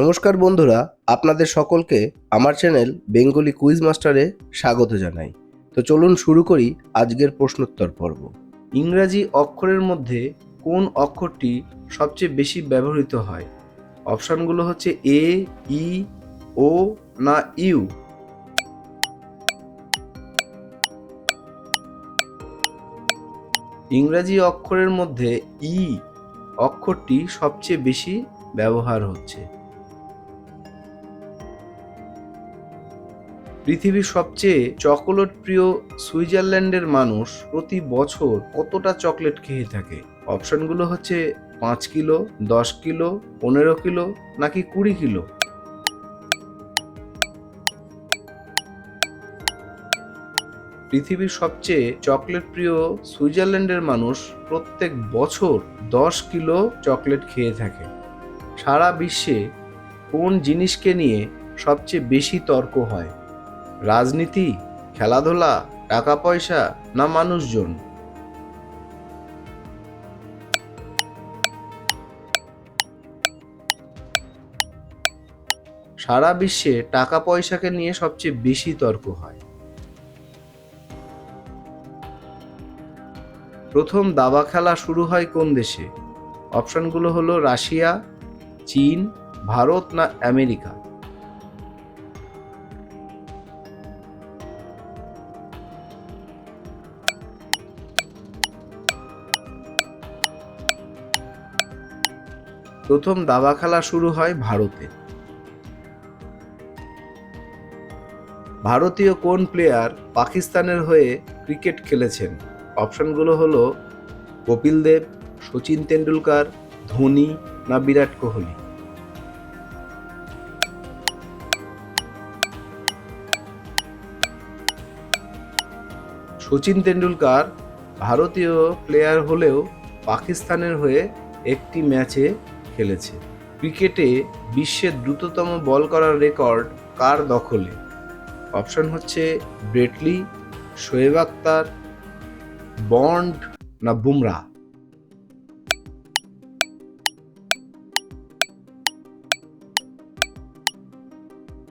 নমস্কার বন্ধুরা, আপনাদের সকলকে আমার চ্যানেল বেঙ্গলি কুইজ মাস্টারে স্বাগত জানাই। তো চলুন শুরু করি আজকের প্রশ্নোত্তর পর্ব। ইংরাজি অক্ষরের মধ্যে কোন অক্ষরটি সবচেয়ে বেশি ব্যবহৃত হয়? অপশানগুলো হচ্ছে এ ই ও না ইউ ইংরাজি অক্ষরের মধ্যে ই অক্ষরটি সবচেয়ে বেশি ব্যবহার হচ্ছে। পৃথিবীর সবচেয়ে চকোলেট প্রিয় সুইজারল্যান্ডের মানুষ প্রতি বছর কতটা চকলেট খেয়ে থাকে? অপশনগুলো হচ্ছে পাঁচ কিলো, দশ কিলো, পনেরো কিলো, নাকি কুড়ি কিলো? পৃথিবীর সবচেয়ে চকলেট প্রিয় সুইজারল্যান্ডের মানুষ প্রত্যেক বছর দশ কিলো চকলেট খেয়ে থাকে। সারা বিশ্বে কোন জিনিসকে নিয়ে সবচেয়ে বেশি তর্ক হয়? রাজনীতি, খেলাধুলা টাকা পয়সা না মানুষজন? সারা বিশ্বে টাকা পয়সাকে নিয়ে সবচেয়ে বেশি তর্ক হয়। প্রথম দাবা খেলা শুরু হয় কোন দেশে? অপশনগুলো হলো রাশিয়া, চীন, ভারত না আমেরিকা? প্রথম দাবা খেলা শুরু হয় ভারতে। ভারতীয় কোন প্লেয়ার পাকিস্তানের হয়ে ক্রিকেট খেলেছেন? অপশনগুলো হলো কপিল দেব, সচিন তেন্ডুলকার, ধোনি না বিরাট কোহলি? সচিন তেন্ডুলকার ভারতীয় প্লেয়ার হলেও পাকিস্তানের হয়ে একটি ম্যাচে খেলেছে। ক্রিকেটে বিশ্বের দ্রুততম বল করার রেকর্ড কার দখলে? অপশন হচ্ছে ব্রেটলি, শোয়েব আক্তার বন্ড না বুমরা?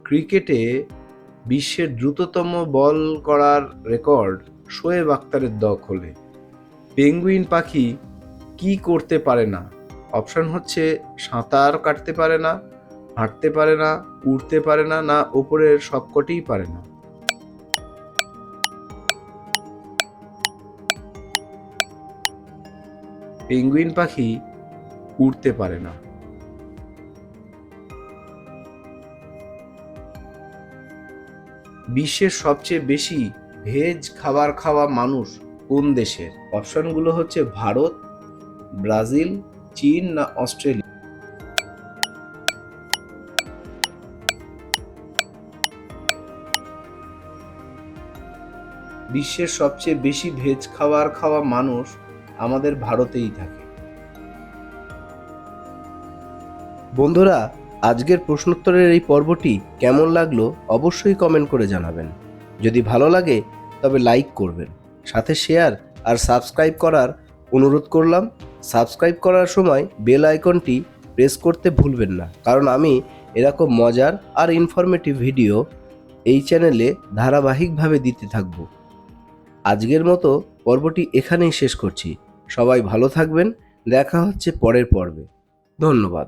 ক্রিকেটে বিশ্বের দ্রুততম বল করার রেকর্ড শোয়েব আক্তারের দখলে। পেঙ্গুইন পাখি কি করতে পারে না? অপশন হচ্ছে সাঁতার কাটতে পারে না, হাঁটতে পারে না, উড়তে পারে না না ওপরের সবকটিই পারে না। পেঙ্গুইন পাখি উড়তে পারে না। বিশ্বের সবচেয়ে বেশি ভেজ খাবার খাওয়া মানুষ কোন দেশের? অপশনগুলো হচ্ছে ভারত, ব্রাজিল চীন না অস্ট্রেলিয়া? বিশ্বের সবচেয়ে বেশি ভেজ খাবার খাওয়া মানুষ আমাদের ভারতেই থাকে। বন্ধুরা, আজকের প্রশ্নোত্তরের এই পর্বটি কেমন লাগল অবশ্যই কমেন্ট করে জানাবেন। যদি ভালো লাগে, তবে লাইক করবেন, সাথে শেয়ার আর সাবস্ক্রাইব করার অনুরোধ করলাম সাবস্ক্রাইব করার সময় বেল আইকনটি প্রেস করতে ভুলবেন না। কারণ আমি এরকম মজার আর ইনফরমেটিভ ভিডিও এই চ্যানেলে ধারাবাহিকভাবে দিতে থাকব। আজকের মতো পর্বটি এখানেই শেষ করছি। সবাই ভালো থাকবেন। দেখা হচ্ছে পরের পর্বে। ধন্যবাদ।